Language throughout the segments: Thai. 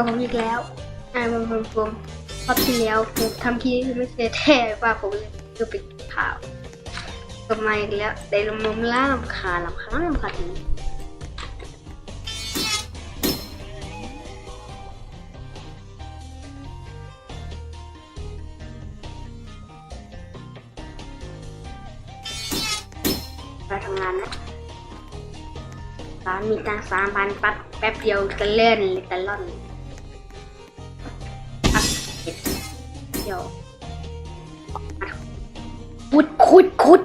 กับผมอีกแล้วไอ่าผมผมผมรอบที่แล้วผมทำคลิปไม่เสร็จแท้ว่าผมจะไปกินข้าวกลับมาอีกแล้วได้ลมลมล่าลำคาลำคาลำคาทีมาทำงานนะร้านมีตังสามพันปั๊บแป๊บเดียวก็เล่นเลยตะล่อน ดี๋ยวอะขุดขุดขุด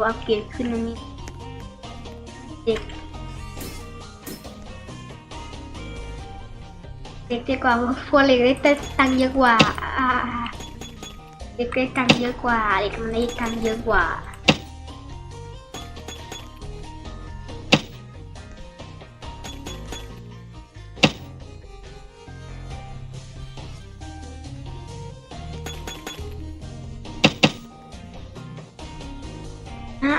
ว่าเกรดขึ้นอันนี้เด็กเด็กดีกว่าพวกเล็กได้ตังค์เยอะกว่าอ่าเด็กได้ตังค์เยอะกว่าเด็กมันได้ตังค์เยอะกว่า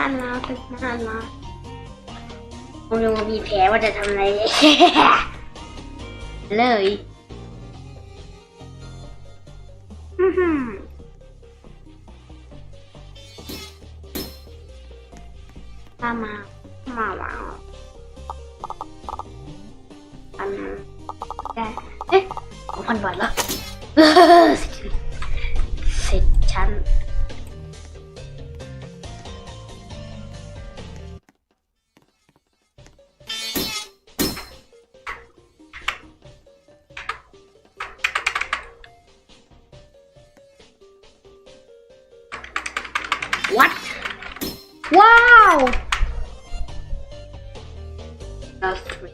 าอันลาเป็นน่าอันลาผมยังมีแผลว่าจะทำอะไร เลยอื้อหือถ้ามามาวางอันนั้นได้เอ๊ะของพันบาทแล้ว What? Wow! That's three.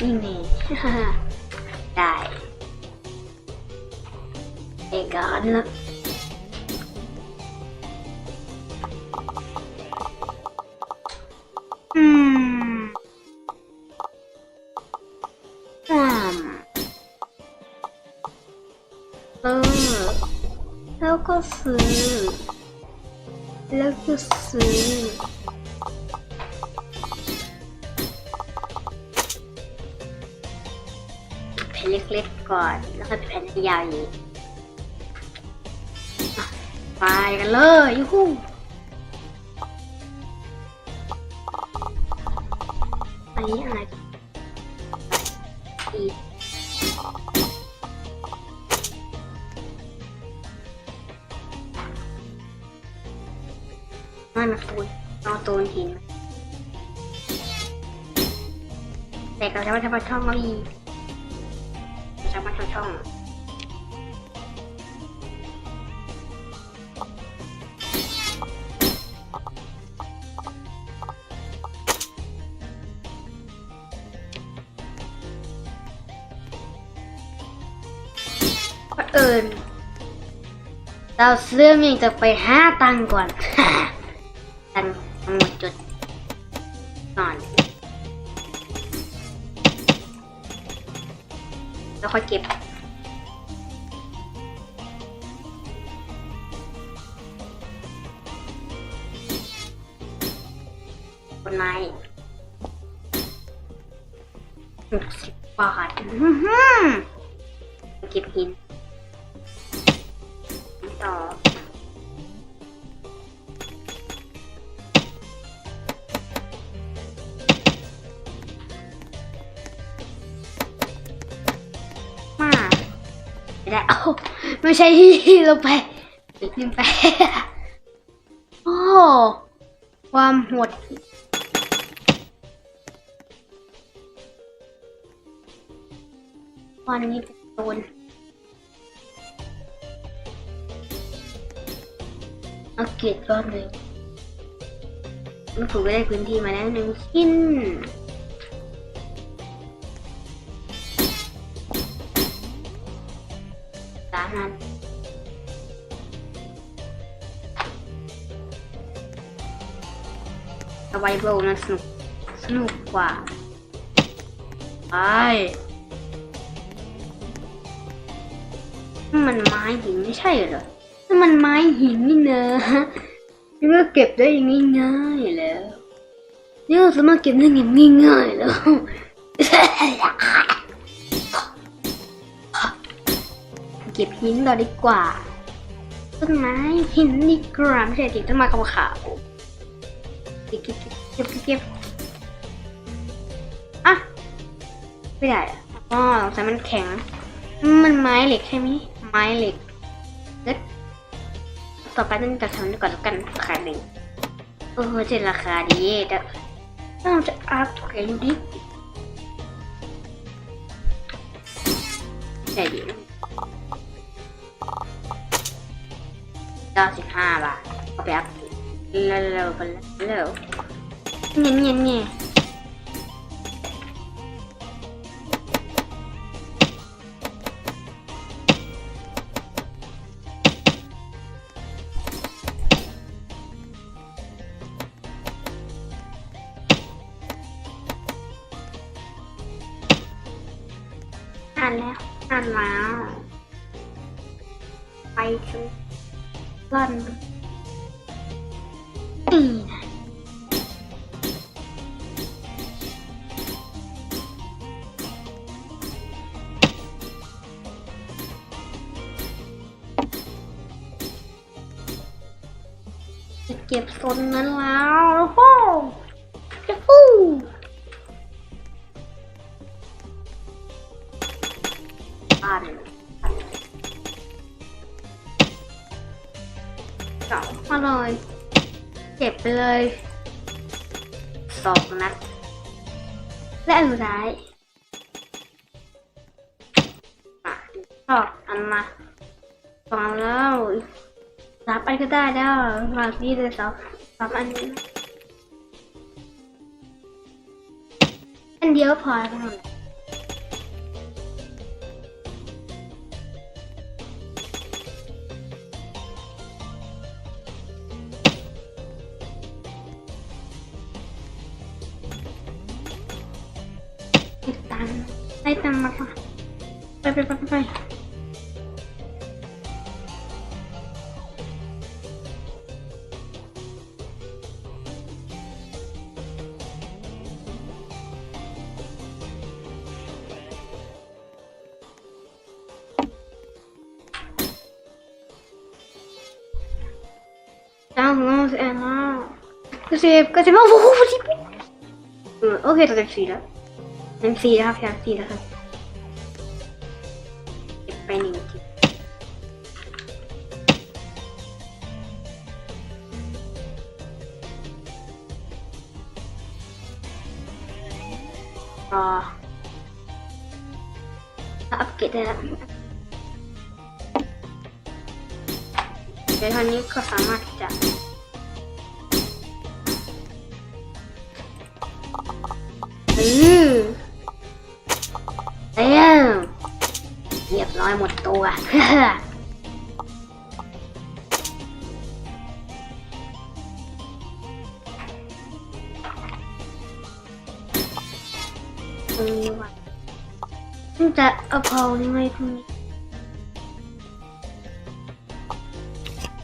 Ini. ได้เอ เออแล้วก็ซื้อ แล้วก็ซื้อ แผ่นเล็กๆก่อน แล้วก็แผ่นยาวอย่างนี้ไปกันเลยยูฮูอันนี้อะไรอีก นั่นนะตูนเอาตูนหินแต่เราจะมาทำช่องเราอีกเราจะมาทำช่องก่อนอื่นเราเรื่องยังจะไปห้าตังก่อน แล้วค่อยเก็บ บนไม้หกสิบบาท ไม่ได้โอ้ไม่ใช่ที่ลงไปขึ้นไป โอ้ความโหดวันนี้เป็นโซนเอาเกตก้อนหนึ่งมันถูกได้พื้นที่มาแล้วหนึ่งชิ้น สไวเบิลนะสนุก สนุกกว่า ไป มันไม้หินไม่ใช่เหรอนั่นมันไม้หินนี่เนอะนี่ก็เก็บได้ง่ายๆแล้วนี่ก็สามารถเก็บได้ง่ายๆแล้วเก็บหินต่อดีกว่า ต้นไม้หินดีกว่าไม่ใช่ดิต้นไม้ขาวๆ ก็บเก็บเก็บเก็บอะไม่ได้อะอ๋อแต่มันแข็ง มันไม้เหล็กใช่ไหมไม้เหล็กแล้วต่อไปต้องจะทำดีก่อนแล้วกันราคาหนึ่งโอ้โหเจ็ดราคาดีแต่ต้องจะอัพถูกดูดิได้ดีเก้าสิบห้าบาทเอาไปอัพ เร็วๆไปเร็ว ก็บซนนั้นแล้วโอ้โหจะฟูอ่านเก่ามาเลยเก็บไปเลยสองนัดและอันสุดท้ายมาชอบอันมาฟังแล้ว รับอันก็ได้แล้วมาพี่เลยสองสามอันนี้อันเดียวพอแล้ว 311 NA. Köszönjük, köszönjük. Ó, ó, die. Eh, oké, dat is vierig. Nem vierig, ja, vier. Ik ben niet. หมดตัว ตรงนี้ว่ะซึ่งจะเอาพอนี่ไว้ตรงนี้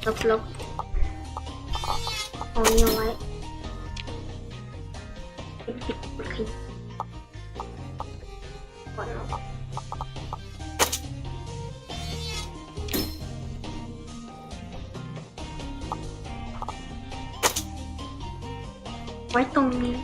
ลบลบเอานี้ไว้ ว้ตรงนี้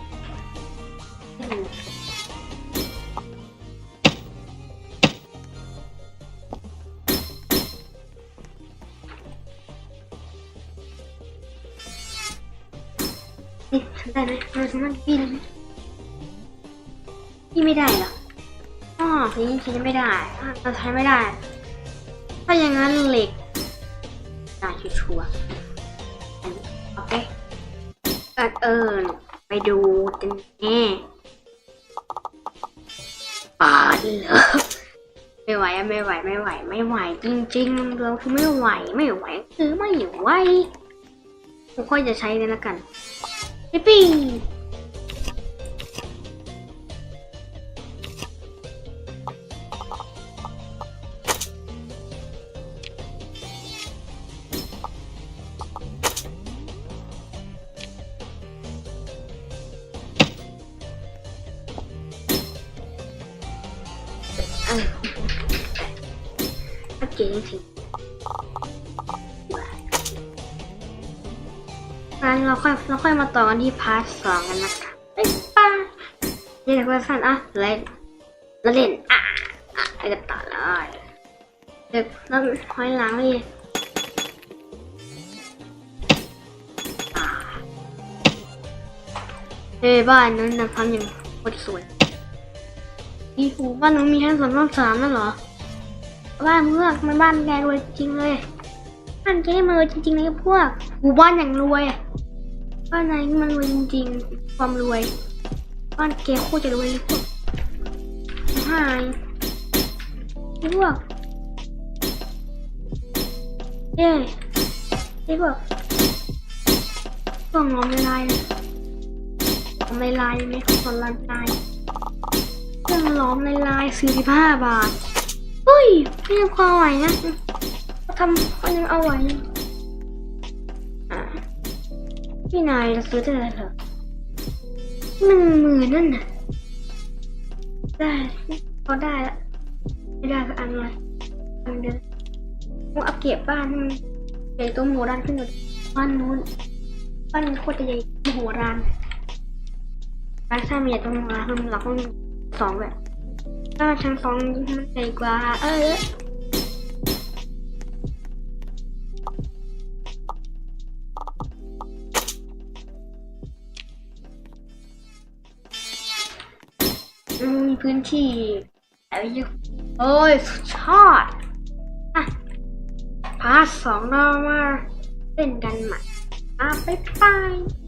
นี่ทำได้ไหมเราสามารถปีนได้ไหมปีนไม่ได้เหรออ๋อทีนี้ทีนี้ไม่ได้เราใช้ไม่ได้ ถ้าอย่างนั้นเหล็กได้ชัวร์โอเคเอิญเอิญ ดูกันแน่ปาดเหรอไม่ไหวอะไม่ไหวไม่ไหว ไม่ไหว จริงๆเราคือไม่ไหวไม่ไหวคือไม่ไหวค่อยจะใช้เลยละกันปิ๊ปปี้ งั้นเราค่อยเราค่อยมาต่อกันที่พาร์ทสองกันนะคะบ๊ายบายนี่แหละเพื่อนสั้นอะเล่นเล่นอะอะไปกันต่อเลยเด็กแล้วหอยหลังเลยเฮ้บ้านนั้นนะทำอย่างโคตรสวยอีหูบ้านน้องมีแค่สองรอบสามนั่นเหรอ บ้านเมือกมันบ้านแกรวยจริงเลยบ้านแกมันรวยจริงๆเลยพวกหมู่บ้านอย่างรวยบ้านไหนมันรวยจริงๆความรวยบ้านแกโคตรจะรวยเลยพวกหายพวกเย้ไอ้พวกพวกงอมละลายเลยงอมละลายไหมงอมละลายเครื่องล้อมละลายสี่สิบห้าบาท ยไม่ยังพอไหวนะทำมันยังเอาไหวอะพี่นายจะซื้อได้เลยเหรอหนึ่งหมื่นนั่นน่ะ ได้พอได้ละไม่ได้ก็อันเลยอันเดิมผมอัปเกรดบ้านให้มันใหญ่โตัวโมดันขึ้นกว่าบ้านนู้นบ้านนี้โคตรจะใหญ่โมโหรานบ้านสร้างมีใหญ่โตัวโมโหรานเราต้องสองแบบ ถ้าชั้นสองมันใหญ่กว่า เออพื้นที่แต่เยอะโอ้ยสุดยอดอะพาร์ทสองเรามาเล่นกันใหม่อะบ๊ายบาย